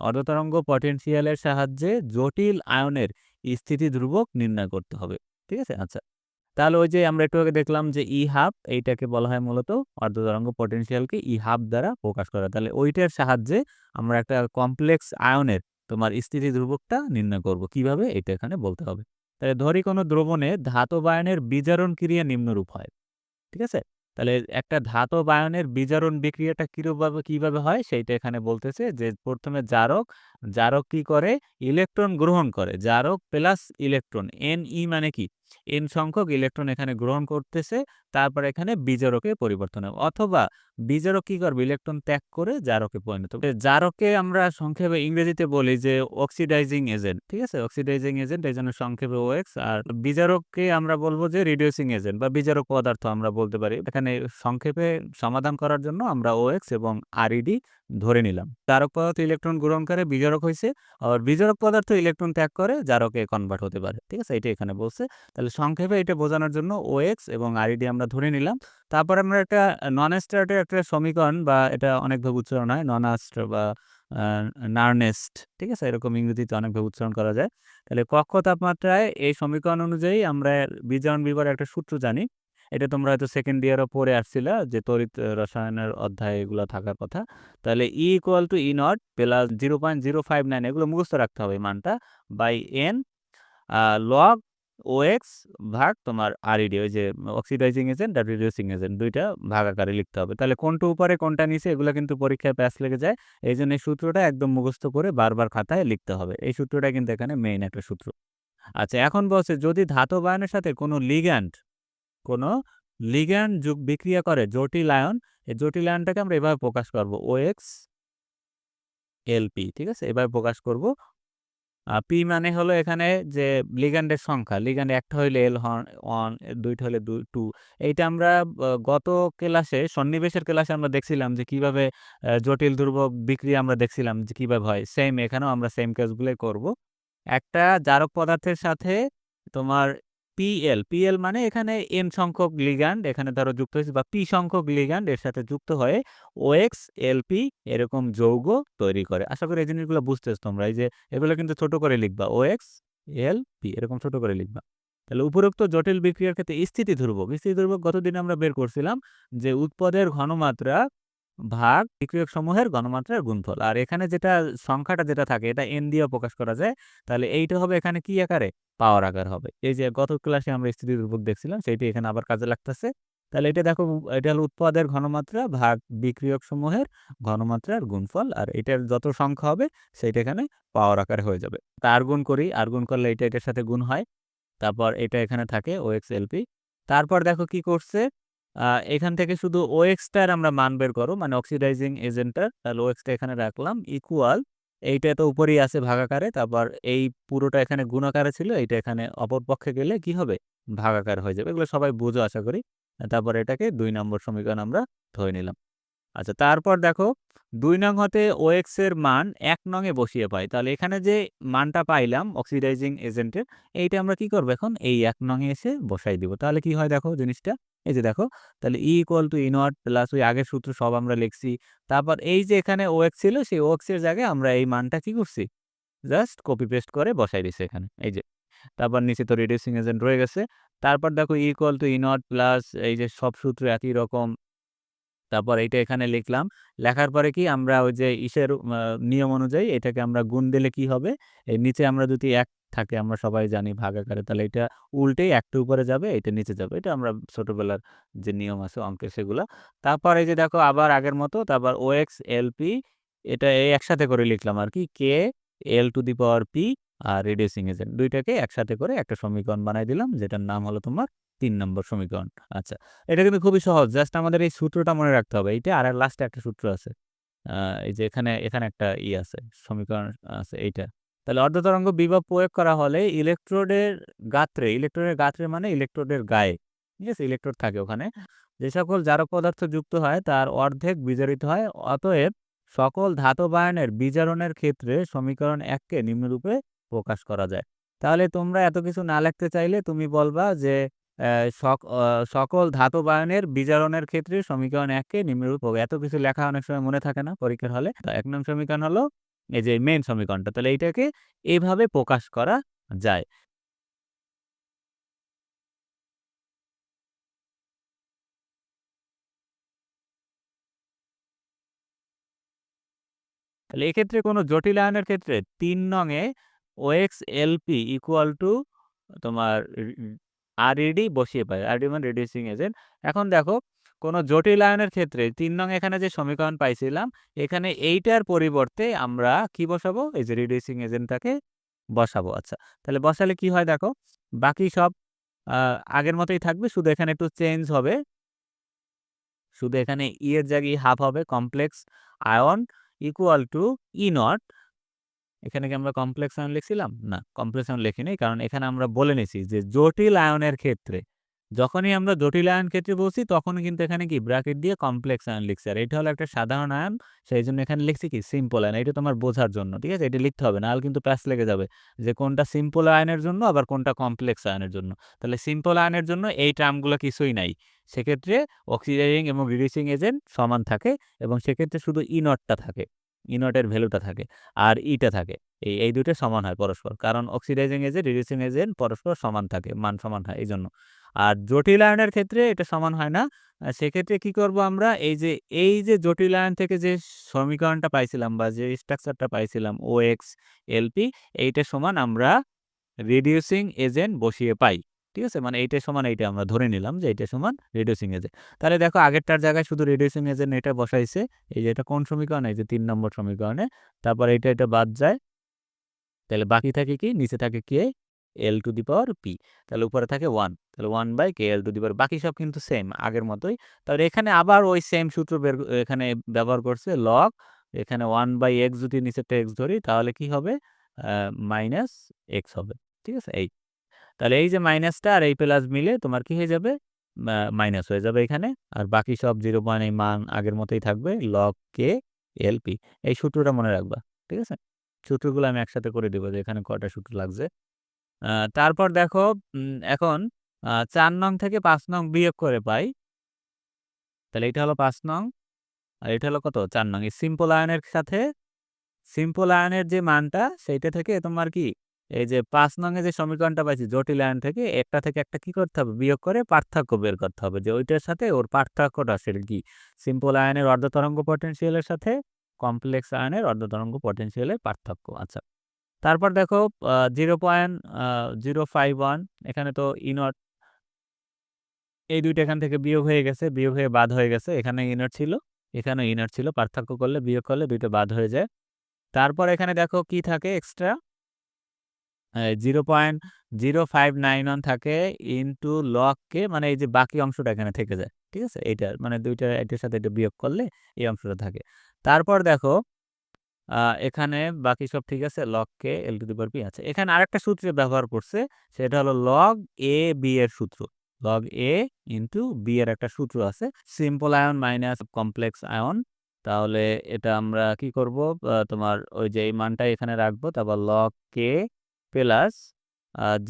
অর্ধতরঙ্গ পটেনশিয়ালের সাহায্যে জটিল আয়নের স্থিতি ধ্রুবক নির্ণয় করতে হবে, ঠিক আছে? আচ্ছা তাহলে ওই যে আমরা একটু আগে দেখলাম যে ই হাফ এইটাকে বলা হয় মূলত অর্ধতরঙ্গ পটেনশিয়ালকে ই হাফ দ্বারা প্রকাশ করা। তাহলে ওইটার সাহায্যে আমরা একটা কমপ্লেক্স আয়নের তোমার স্থিতি ধ্রুবকটা নির্ণয় করব। কীভাবে? এটা এখানে বলতে হবে। তাহলে ধরি কোনো দ্রবণে ধাতব আয়নের বিজারণ ক্রিয়া নিম্নরূপ হয়, ঠিক আছে? তাহলে একটা ধাতব আয়নের বিজারণ বিক্রিয়াটা কীভাবে কীভাবে হয়? সেইটা এখানে বলতেছে যে, প্রথমে জারক জারক কি করে? ইলেকট্রন গ্রহণ করে। জারক প্লাস ইলেকট্রন, এন ই মানে কি? এন সংখ্যক ইলেকট্রন এখানে গ্রহণ করতেছে। তারপর এখানে বিজারকে পরিবর্তন হবে। অথবা বিজারক কি করবে? ইলেকট্রন ত্যাগ করে জারকে পরিণত হবে। জারককে আমরা সংক্ষেপে ইংরেজিতে বলি যে অক্সিডাইজিং এজেন্ট ঠিক আছে? অক্সিডাইজিং এজেন্ট এই জন্য সংক্ষেপে ওএক্স আর বিজারককে আমরা বলব যে রিডিউসিং এজেন্ট বা বিজারক পদার্থ আমরা বলতে পারি। এখানে সংক্ষেপে সমাধান করার জন্য আমরা ওএক্স এবং আরইডি ধরে নিলাম। জারক পদার্থ ইলেকট্রন গ্রহণ করে বিজারক হয়েছে আর বিজারক পদার্থ ইলেকট্রন ত্যাগ করে জারকে কনভার্ট হতে পারে। ঠিক আছে? এটা এখানে বলছে। তাহলে সংক্ষেপে এটা বোঝানোর জন্য ওএক্স এবং আরইডি আমরা ধরে নিলাম। তারপর আমরা একটা নন স্টার্টের একটা সমীকরণ বা এটা অনেকভাবে উচ্চারণ হয় নন আস্টার বা নার্নেস্ট ঠিক আছে? এরকম ইংরেজিতে অনেকভাবে উচ্চারণ করা যায়। তাহলে কক্ষ তাপমাত্রায় এই সমীকরণ অনুযায়ী আমরা বিজারণ বিবরের একটা সূত্র জানি। এটা তোমরা হয়তো সেকেন্ড ইয়ারও পড়ে আসছিলা যে তড়িৎ রসায়নের অধ্যায় এগুলো থাকার কথা। তাহলে E equal to E not plus zero point zero five nine এগুলো মুখস্থ রাখতে হবে মানটা। বাই এন লগ ওএক্স ভাগ তোমার আরইডি ওই যে অক্সিডাইজিং এজেন্ট আর রিডিউসিং এজেন্ট দুইটা ভাগ আকারে লিখতে হবে। তাহলে কোনটা উপরে, কোনটা নিচে, এগুলো কিন্তু পরীক্ষায় প্যাস লেগে যায়। এই জন্য এই সূত্রটা একদম মুখস্থ করে বারবার খাতায় লিখতে হবে। এই সূত্রটা কিন্তু এখানে মেইন একটা সূত্র। আচ্ছা এখন বলছে, যদি ধাতব আয়নের সাথে কোনো লিগ্যান্ড কোনো লিগ্যান্ড যুগ বিক্রিয়া করে জটিল আয়ন, এই জটিল আয়নটাকে আমরা এভাবে প্রকাশ করব ওএক্স এলপি ঠিক আছে? এভাবে প্রকাশ করব পি মানে হলো এখানে যে লিগ্যান্ডের সংখ্যা লিগ্যান্ড একটা হইলে এল ওয়ান, দুইটা হলে দুই, টু। এইটা আমরা গত ক্লাসে, সন্নিবেশের ক্লাসে আমরা দেখছিলাম যে কীভাবে জটিল ধ্রুবক বিক্রিয়া আমরা দেখছিলাম যে কীভাবে হয়। সেম এখানেও আমরা সেম কাজগুলোই করব। একটা জারক পদার্থের সাথে তোমার পিএল পিএল মানে এখানে এন সংখ্যক লিগ্যান্ড এখানে ধরো যুক্ত হয়েছে, বা পি সংখ্যক লিগ্যান্ড এর সাথে যুক্ত হয়ে ওএক্স এলপি এরকম যৌগ তৈরি করে। আশা করি এই জিনিসগুলো বুঝতেছ তোমরা। এই যে এগুলো কিন্তু ছোট করে লিখবা। ওএক্স এল পি এরকম ছোট করে লিখবা। তাহলে উপরোক্ত জটিল বিক্রিয়ার ক্ষেত্রে স্থিতি ধ্রুবক স্থিতি ধ্রুবক গতদিন আমরা বের করছিলাম? যে উৎপাদের ঘনমাত্রা ভাগ বিক্রিয়ক সমূহের ঘনমাত্রার গুণফল। আর এখানে যেটা সংখ্যাটা যেটা থাকে, এটা এন দিয়ে প্রকাশ করা যায়। তাহলে এইটা হবে এখানে কি আকারে? পাওয়ার আকার হবে। এই যে গত ক্লাসে আমরা স্থিতি ধ্রুবক দেখছিলাম সেটি এখানে আবার কাজে লাগতেছে। তাহলে এটা দেখো, এটা হলো উৎপাদের ঘনমাত্রা ভাগ বিক্রিয়ক সমূহের ঘনমাত্রার গুণফল। আর এটার যত সংখ্যা হবে, সেইটা এখানে পাওয়ার আকারে হয়ে যাবে। তার গুণ করি, আর গুণ করলে এটা, এটার সাথে গুণ হয়। তারপর এটা এখানে থাকে ও এক্স এলপি তারপর দেখো কি করছে? এখান থেকে শুধু ও এক্সটার আমরা মান বের করো মানে অক্সিডাইজিং এজেন্টটার তাহলে ও এক্সটা এখানে রাখলাম ইকুয়াল এইটা তো উপরেই আছে ভাগাকারে, তারপর এই পুরোটা এখানে গুণাকারে ছিল, এইটা এখানে অপর পক্ষে গেলে কি হবে? ভাগাকার হয়ে যাবে, এগুলো সবাই বুঝো আশা করি। তারপর এটাকে দুই নম্বর সমীকরণ আমরা ধরে নিলাম। আচ্ছা তারপর দেখো, দুই নং হতে ওএক্স এর মান এক নংয়ে বসিয়ে পাই, তাহলে এখানে যে মানটা পাইলাম অক্সিডাইজিং এজেন্টের এইটা আমরা কি করব এখন? এই এক নংয়ে এসে বসাই দিব। তাহলে কি হয় দেখো জিনিসটা? এই যে দেখো, তাহলে E equal to E not plus ওই আগের সূত্র সব আমরা লিখছি। তারপর এই যে এখানে ও এক্স ছিল, সেই ও এক্সের জায়গায় আমরা এই মানটা কি করছি? জাস্ট কপি পেস্ট করে বসাই দিছি এখানে, এই যে। তারপর নিচে তো রিডিউসিং এজেন্ট রয়ে গেছে। তারপর দেখো E equal to E not plus এই যে সব সূত্র একই রকম। তারপর এইটা এখানে লিখলাম। লেখার পরে কি আমরা ওই যে ইসের নিয়ম অনুযায়ী এটাকে আমরা গুণ দিলে কি হবে? এই নিচে আমরা যদি এক থাকে, আমরা সবাই জানি ভাগ আকারে। তাহলে এটা উল্টেই একটা উপরে যাবে, এটা নিচে যাবে। এটা আমরা ছোটবেলার যে নিয়ম আছে, অঙ্কের সেগুলো। তারপর এই যে দেখো, আবার আগের মতো, তারপর ও এক্স এলপি এটা এই একসাথে করে লিখলাম আর কি। K L to the power P R reducing agent দুইটাকে একসাথে করে একটা সমীকরণ বানাই দিলাম, যেটার নাম হলো তোমার তিন নম্বর সমীকরণ। আচ্ছা এটা কিন্তু খুবই সহজ। জাস্ট আমাদের এই সূত্রটা মনে রাখতে হবে। এইটা আর লাস্টে একটা সূত্র আছে। এই যে এখানে এখানে একটা ই আছে, সমীকরণ আছে, এইটা। তাহলে অর্ধতরঙ্গ বিভব প্রয়োগ করা হলে ইলেকট্রোডের গাত্রে ইলেকট্রোডের গাত্রে মানে ইলেকট্রোডের গায়ে, ঠিক আছে? ইলেকট্রোড থাকে ওখানে। যে সকল জারক পদার্থ যুক্ত হয়, তার অর্ধেক বিজারিত হয়। অতএব সকল ধাতব আয়নের বিজারণের ক্ষেত্রে সমীকরণ এককে নিম্নরূপে প্রকাশ করা যায়। তাহলে তোমরা এত কিছু না লিখতে চাইলে তুমি বলবা যে সকল ধাতব আয়নের বিজারণের ক্ষেত্রে সমীকরণ এককে নিম্নরূপ এত কিছু লেখা অনেক সময় মনে থাকে না পরীক্ষার হলে। এক নং সমীকরণ হলো এই যে মেইন সমীকরণটা, তাহলে এইটাকে এভাবে প্রকাশ করা যায়। তাহলে এক্ষেত্রে কোনো জটিল আয়নের ক্ষেত্রে তিন নংয়ে ওএক্স এলপি ইকুয়াল টু তোমার আরইডি বসিয়ে পাই আরডি মানে রিডিউসিং এজেন্ট এখন দেখো কোনো জটিল আয়নের ক্ষেত্রে তিন নং এখানে যে সমীকরণ পাইছিলাম, এখানে এইটার পরিবর্তে আমরা কি বসাবো? এই যে রিডিউসিং এজেন্টটাকে বসাবো। আচ্ছা তাহলে বসালে কি হয় দেখো, বাকি সব আগের মতোই থাকবে, শুধু এখানে একটু চেঞ্জ হবে। শুধু এখানে ই এর জায়গায় হাফ হবে complex ion equal to E naught এখানে কি আমরা কমপ্লেক্স আয়ন লিখছিলাম? না কমপ্লেক্স আয়ন লিখিনি, কারণ এখানে আমরা বলে নিছি যে জটিল আয়নের ক্ষেত্রে যখনই আমরা জটিল আয়ন ক্ষেত্রে বলছি তখন কিন্তু এখানে কি ব্র্যাকেট দিয়ে কমপ্লেক্স আয়ন লিখছি। আর এটা হলো একটা সাধারণ আয়ন সেই জন্য এখানে লিখছি কি সিম্পল আয়ন। এটা তোমার বোঝার জন্য, ঠিক আছে? এটা লিখতে হবে না আর কিন্তু প্যাস লেগে যাবে যে কোনটা সিম্পল আয়নের জন্য, আবার কোনটা কমপ্লেক্স আয়নের জন্য। তাহলে সিম্পল আয়নের জন্য এই টার্মগুলো কিছুই নাই। সেক্ষেত্রে অক্সিডাইজিং এবং রিডিউসিং এজেন্ট সমান থাকে এবং সেক্ষেত্রে শুধু ইনটটা থাকে ইনটের ভ্যালুটা থাকে, আর ইটা থাকে। এই এই দুটো সমান হয় পরস্পর। কারণ অক্সিডাইজিং এজেন্ট রিডিউসিং এজেন্ট পরস্পর সমান থাকে, মান সমান হয় এই জন্য আর জটিল আয়নের ক্ষেত্রে এটা সমান হয় না। সেক্ষেত্রে কি করব আমরা? এই যে এই যে জটিল আয়ন থেকে যে সমীকরণটা পাইছিলাম বা যে স্ট্রাকচারটা পাইছিলাম ও এক্স এলপি এইটা সমান আমরা রিডিউসিং এজেন্ট বসিয়ে পাই। ঠিক আছে? মানে এইটা সমান এইটা আমরা ধরে নিলাম যে এইটা সমান রিডিউসিং এজেন্ট তাহলে দেখো আগেরটার জায়গায় শুধু রিডিউসিং এজেন্ট এটা বসাইছে। এই যে এটা কোন সমীকরণ? এই যে তিন নম্বর সমীকরণে। তারপর এটা এটা বাদ যায়। তাহলে বাকি থাকে কি? নিচে থাকে কে? L to the power P তাহলে উপরে থাকে ওয়ান তাহলে one by K L to the power বাকি সব কিন্তু সেম আগের মতোই। তাহলে এখানে আবার ওই সেম সূত্র বের এখানে ব্যবহার করছে লগ এখানে ওয়ান বাই এক্স যদি নিচেরটা এক্স ধরি, তাহলে কি হবে? মাইনাস এক্স হবে। ঠিক আছে? এই। তাহলে এই যে মাইনাসটা আর এই প্লাস মিলে তোমার কি হয়ে যাবে? মাইনাস হয়ে যাবে এখানে। আর বাকি সব জিরো পয়েন্ট এই মান আগের মতোই থাকবে লগ কে এলপি এই সূত্রটা মনে রাখবা। ঠিক আছে? সূত্রগুলো আমি একসাথে করে দেবো যে এখানে কটা সূত্র লাগছে। তারপর দেখো এখন চার নং থেকে পাঁচ নং বিয়োগ করে পাই। তাহলে এটা হলো পাঁচ নং, আর এটা হলো কত? চার নং। এই সিম্পল আয়নের সাথে সিম্পল আয়নের যে মানটা, সেইটা থেকে তোমার কি? এই যে পাঁচ নঙে যে সমীকরণটা পাইছি, জটিল আয়ন থেকে, একটা থেকে একটা কি করতে হবে? বিয়োগ করে পার্থক্য বের করতে হবে। যে ওইটার সাথে ওর পার্থক্যটা সেটা কি। সিম্পল আয়নের অর্ধতরঙ্গ পটেন্সিয়ালের সাথে কমপ্লেক্স আয়নের অর্ধতরঙ্গ পটেন্সিয়ালের পার্থক্য আচ্ছা। তারপর দেখো zero point zero five one এখানে তো ইনট এই দুইটা এখান থেকে বিয়োগ হয়ে গেছে, বিয়োগ হয়ে বাদ হয়ে গেছে, এখানে ইনট ছিল এখানে ইনট ছিল, পার্থক্য করলে বিয়োগ করলে দুইটা বাদ হয়ে যায়। তারপর এখানে দেখো কি থাকে extra zero point zero five nine one থাকে ইন্টু লককে মানে এই যে বাকি অংশটা এখানে থেকে যায়, ঠিক আছে? এইটার মানে দুইটা, এটার সাথে এটা বিয়োগ করলে এই অংশটা থাকে। তারপর দেখো এখানে বাকি সব ঠিক আছে? লককে এল টু দি পাওয়ার পি আছে। এখানে আরেকটা সূত্রে ব্যবহার করছে, সেটা হলো লগ এ বি এর সূত্র। লগ এ ইন্টু বি এর একটা সূত্র আছে। Simple ion minus complex ion তাহলে এটা আমরা কি করব? তোমার ওই যে এই মানটা এখানে রাখব। তারপর লগ কে plus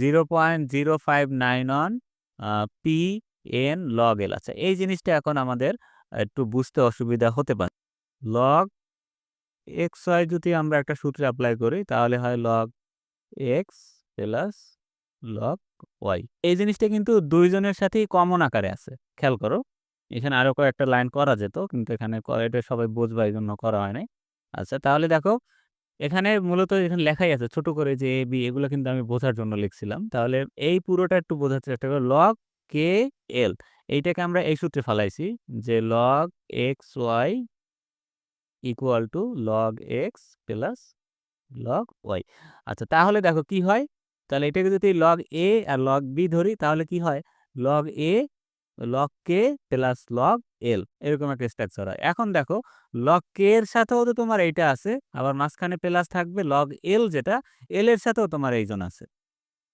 zero point zero five nine one P N log L আচ্ছা এই জিনিসটা এখন আমাদের একটু বুঝতে অসুবিধা হতে পারে। লগ এক্স ওয়াই যদি আমরা একটা সূত্রে অ্যাপ্লাই করি, তাহলে হয় log X plus log Y এই জিনিসটা কিন্তু দুইজনের সাথেই কমন আকারে আছে, খেয়াল করো। এখানে আরও কয়েকটা লাইন করা যেত, কিন্তু এখানে এটা সবাই বুঝবা এই জন্য করা হয় নাই। আচ্ছা তাহলে দেখো, এখানে মূলত এখানে লেখাই আছে ছোট করে যে এ বি এগুলো কিন্তু আমি বোঝার জন্য লিখছিলাম। তাহলে এই পুরোটা একটু বোঝার চেষ্টা করো লগ কে এল এইটাকে আমরা এই সূত্রে ফালাইছি যে log X Y equal to log X plus log Y আচ্ছা তাহলে দেখো কি হয়? তাহলে এটাকে যদি লগ এ আর লগ বি ধরি, তাহলে কি হয়? Log A log K plus log L এরকম একটা স্ট্রাকচার হয়। এখন দেখো লগ কে এর সাথেও তো তোমার এইটা আছে, আবার মাঝখানে প্লাস থাকবে লগ এল যেটা এল এর সাথেও তোমার এইজন আছে।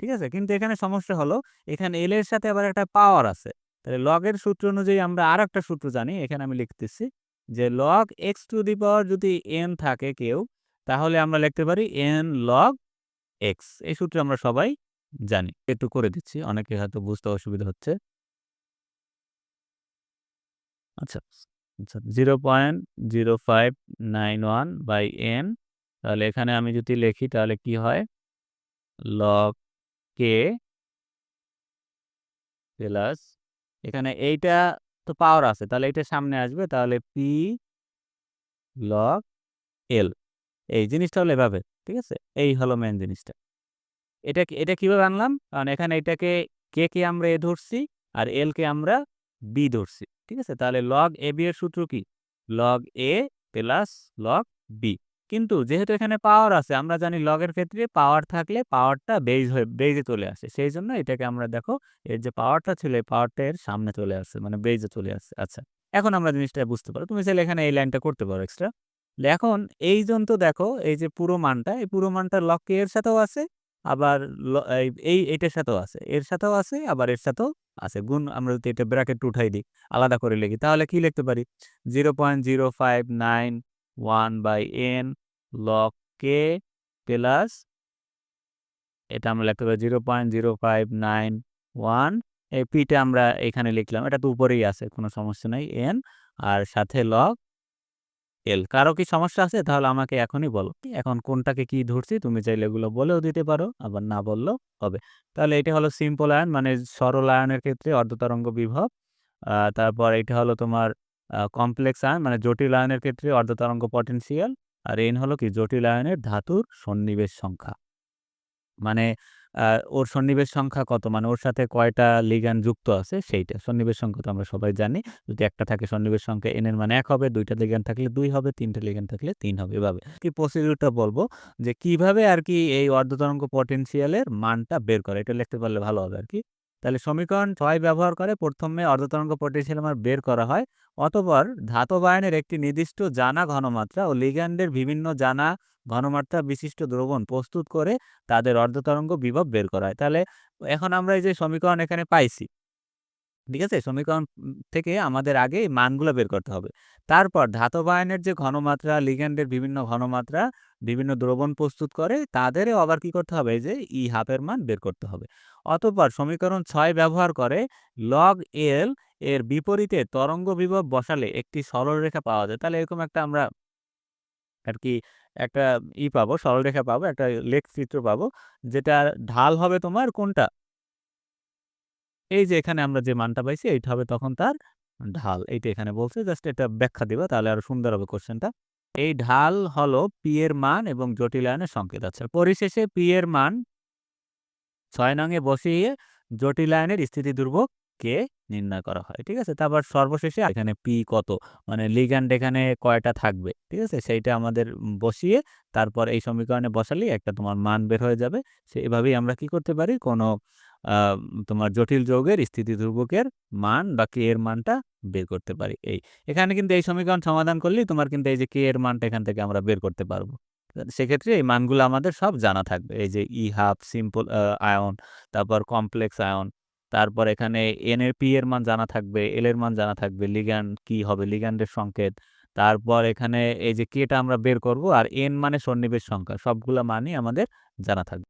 ঠিক আছে? কিন্তু এখানে সমস্যা হলো, এখানে এল এর সাথে আবার একটা পাওয়ার আছে। তাহলে লগের সূত্র অনুযায়ী আমরা আর একটা সূত্র জানি, এখানে আমি লিখতেছি। যে log X to the power যদি এন থাকে কেউ, তাহলে আমরা লিখতে পারি এন লগ এক্স এই সূত্র আমরা সবাই জানি। একটু করে দিচ্ছি, অনেকে হয়তো বুঝতে অসুবিধা হচ্ছে। আচ্ছা আচ্ছা zero point zero five nine one by N তাহলে এখানে আমি যদি লিখি, তাহলে কি হয়? log কে প্লাস এখানে এইটা তো পাওয়ার আছে। তাহলে এটা সামনে আসবে। তাহলে পি log এল এই জিনিসটা হলো এভাবে। ঠিক আছে? এই হলো মেইন জিনিসটা। এটা এটা কীভাবে আনলাম? কারণ এখানে এটাকে কে কে আমরা এ ধরছি আর এল কে আমরা বি ধরছি। ঠিক আছে? তাহলে লগ এ বি এর সূত্র কি? Log A plus log b কিন্তু যেহেতু এখানে পাওয়ার আছে আমরা জানি লগের ক্ষেত্রে পাওয়ার থাকলে পাওয়ারটা বেজ হয়ে বেজে চলে আসে। সেই জন্য এটাকে আমরা দেখো এর যে পাওয়ারটা ছিল এই পাওয়ারটা এর সামনে চলে আসে মানে বেজে চলে আসে আচ্ছা। এখন আমরা জিনিসটা বুঝতে পারো। তুমি চাইলে এখানে এই লাইনটা করতে পারো এক্সট্রা। এখন এইজন তো দেখো এই যে পুরো মানটা এই পুরো মানটা k এর সাথেও আছে আবার এই এই এইটার সাথেও আছে। এর সাথেও আছে আবার এর সাথেও আছে। গুণ আমরা যদি এটা ব্র্যাকেট উঠাই দিই, আলাদা করে লিখি তাহলে কি লিখতে পারি? 0.0591/n লক কে প্লাস, এটা আমরা লিখতে পারি 0.0591 এই p টা আমরা এখানে লিখলাম। এটা তো উপরেই আছে, কোনো সমস্যা নাই, এন আর সাথে লক এল, কারও কি সমস্যা আছে? তাহলে আমাকে এখনই বলো। এখন কোনটাকে কি ধরছি তুমি চাইলে এগুলো বলেও দিতে পারো, আবার না বললেও হবে। তাহলে এটা হলো সিম্পল আয়ন মানে সরল আয়নের ক্ষেত্রে অর্ধতরঙ্গ বিভব। তারপর এটা হলো তোমার কমপ্লেক্স আয়ন মানে জটিল আয়নের ক্ষেত্রে অর্ধতরঙ্গ পটেনশিয়াল আর এন হলো কি জটিল আয়নের ধাতুর সন্নিবেশ সংখ্যা। মানে ওর সন্নিবেশ সংখ্যা কত? মানে ওর সাথে কয়টা লিগান যুক্ত আছে সেইটা। সন্নিবেশ সংখ্যা তো আমরা সবাই জানি। যদি একটা থাকে সন্নিবেশ সংখ্যা এনের মানে এক হবে, দুইটা লিগান থাকলে দুই হবে, ৩ লিগান থাকলে তিন হবে এভাবে। কি প্রসিডিউরটা বলব যে কীভাবে আর কি এই অর্ধতরঙ্গ পটেনশিয়ালের মানটা বের করে। এটা লিখতে পারলে ভালো হবে আরকি। তাহলে সমীকরণ ছয় ব্যবহার করে ১ম এ অর্ধতরঙ্গ পটেনশিয়াল আমার বের করা হয়। অতপর ধাতব আয়নের একটি নির্দিষ্ট জানা ঘনমাত্রা ও লিগ্যান্ডের বিভিন্ন জানা ঘনমাত্রা বিশিষ্ট দ্রবণ প্রস্তুত করে তাদের অর্ধতরঙ্গ বিভব বের করা হয়। তাহলে এখন আমরা এই যে সমীকরণ এখানে পাইছি। ঠিক আছে? সমীকরণ থেকে আমাদের আগে মানগুলো বের করতে হবে। তারপর ধাতব আয়নের যে ঘনমাত্রা, লিগ্যান্ডের বিভিন্ন ঘনমাত্রা, বিভিন্ন দ্রবণ প্রস্তুত করে তাদেরও আবার কি করতে হবে? যে ই হাফের মান বের করতে হবে। অতঃপর সমীকরণ ছয় ব্যবহার করে লগ এল এর বিপরীতে তরঙ্গ বিভব বসালে একটি সরলরেখা পাওয়া যায়। তাহলে এরকম একটা আমরা আর কি একটা ই পাবো, সরলরেখা পাবো, একটা লেখচিত্র পাবো যেটা ঢাল হবে তোমার কোনটা? এই যে এখানে আমরা যে মানটা পাইছি, এইটা হবে তখন তার ঢাল। এইটা এখানে বলছে, জাস্ট এটা ব্যাখ্যা দিবা, তাহলে আরও সুন্দর হবে কোশ্চেনটা এই ঢাল হলো p এর মান এবং জটিল আয়নের সংকেত। আছে পরিশেষে p এর মান ছয় নং এ বসিয়ে জটিল আয়নের স্থিতি ধ্রুবক k নির্ণয় করা হয়। ঠিক আছে? তারপর সর্বশেষে এখানে পি কত? মানে লিগ্যান্ড এখানে কয়টা থাকবে। ঠিক আছে? সেইটা আমাদের বসিয়ে তারপর এই সমীকরণে বসালেই একটা তোমার মান বের হয়ে যাবে। সে এভাবেই আমরা কি করতে পারি? কোনো তোমার জটিল যৌগের স্থিতি ধ্রুবকের মান বা কে এর মানটা বের করতে পারি এই। এখানে কিন্তু এই সমীকরণ সমাধান করলেই তোমার কিন্তু এই যে কে এর মানটা এখান থেকে আমরা বের করতে পারব। সেক্ষেত্রে এই মানগুলো আমাদের সব জানা থাকবে। এই যে ই হাফ, সিম্পল আয়ন, তারপর কমপ্লেক্স আয়ন, তারপর এখানে n এর p এর মান জানা থাকবে, l এর মান জানা থাকবে, লিগ্যান্ড কি হবে, লিগ্যান্ডের সংকেত। তারপর এখানে এই যে কেটা আমরা বের করব আর এন মানে সন্নিবেশ সংখ্যা। সবগুলা মানই আমাদের জানা থাকবে।